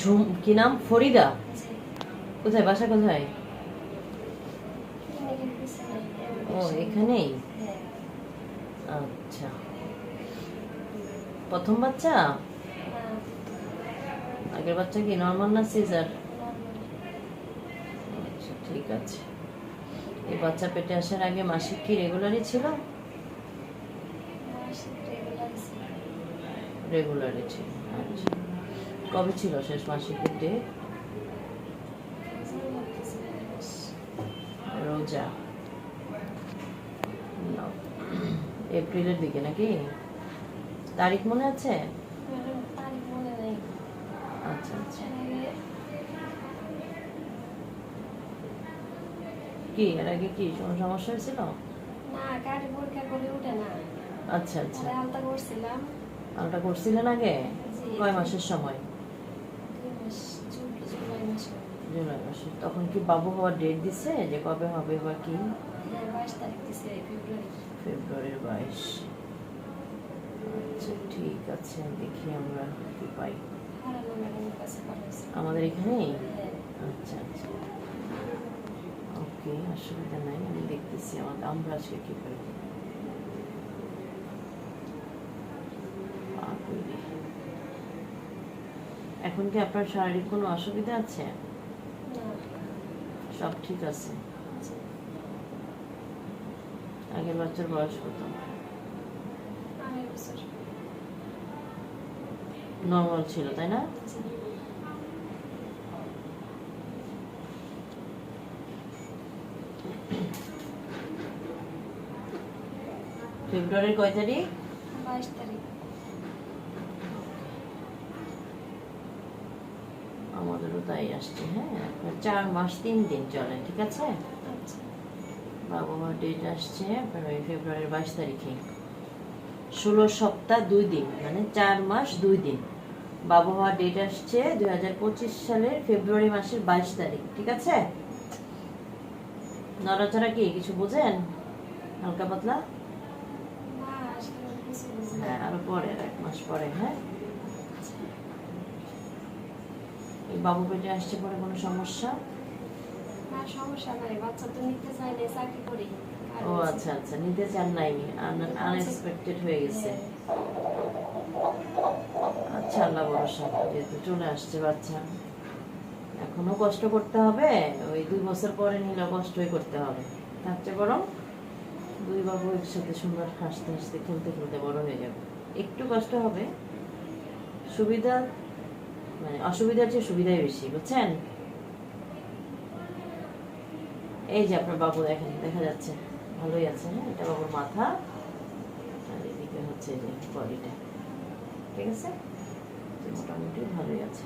ঝুম কি নাম? ফরিদা। কোথায়? বাসা কোথায়? ও এখানেই? আচ্ছা। প্রথম বাচ্চা? আগের বাচ্চা কি? নর্মাল না সিজার আচ্ছা ঠিক আছে। এই বাচ্চা পেটে আসার আগে মাসিক কি রেগুলারই ছিল? রেগুলারই ছিল আচ্ছা। কবে ছিল শেষ মাসিকের ডেট রোজা। এপ্রিলের দিকে নাকি? তারিখ মনে আছে? আচ্ছা আচ্ছা। কি এর আগে কি কোনো সমস্যা হয়েছিল? আচ্ছা আচ্ছা। আলটা করছিলেন আগে? কয় মাসের সময় জুলাই মাসে তখন কি বাবু হওয়ার ডেট দিছে যে কবে হবে বা কি? ফেব্রুয়ারির বাইশ আচ্ছা ঠিক আছে দেখি আমরা কি পাই। আমাদের এখানেই আচ্ছা আচ্ছা। ওকে অসুবিধা নাই আমি দেখতেছি আমাদের আমরা আজকে কি পাই এখন কি আপনার শারীরিক কোনো অসুবিধা আছে? সব ঠিক আছে। আগের বাচ্চার বয়স কত? নর্মাল ছিল তাই না? ফেব্রুয়ারির কয় তারিখ? বাইশ তারিখ। আমাদেরও তাই আসছে হ্যাঁ? চার মাস তিন দিন চলে ঠিক আছে? আচ্ছা। বাবা মার ডেট আসছে ফেব্রুয়ারির বাইশ তারিখে। ষোলো সপ্তাহ দুই দিন মানে চার মাস দুই দিন। বাবা মার ডেট আসছে দুই হাজার পঁচিশ সালের ফেব্রুয়ারি মাসের বাইশ তারিখ ঠিক আছে? নড়াচড়া কি কিছু বোঝেন? হালকা পাতলা? হ্যাঁ আরও পরে এক মাস পরে হ্যাঁ? এই বাবু পেটে আসছে পরে কোনো সমস্যা? না সমস্যা নাই বাচ্চা তো নিতে চাইলে চাকরি করি। ও আচ্ছা আচ্ছা নিতে চান নাই আনএক্সপেক্টেড হয়ে গেছে। আচ্ছা আল্লাহ ভরসা যেহেতু চলে আসছে বাচ্চা। এখনও কষ্ট করতে হবে ওই দুই বছর পরে নিলে কষ্টই করতে হবে। তার চেয়ে বরং দুই বাবু একসাথে সুন্দর হাসতে হাসতে খেলতে খেলতে বড় হয়ে যাবে। একটু কষ্ট হবে সুবিধা মানে অসুবিধার চেয়ে সুবিধাই বেশি, বুঝছেন? এই যে আপনার বাবু দেখেন, দেখা যাচ্ছে। ভালোই আছে হ্যাঁ? এটা বাবুর মাথা। আর এদিকে হচ্ছে যে বডিটা। ঠিক আছে? মোটামুটি ভালোই আছে।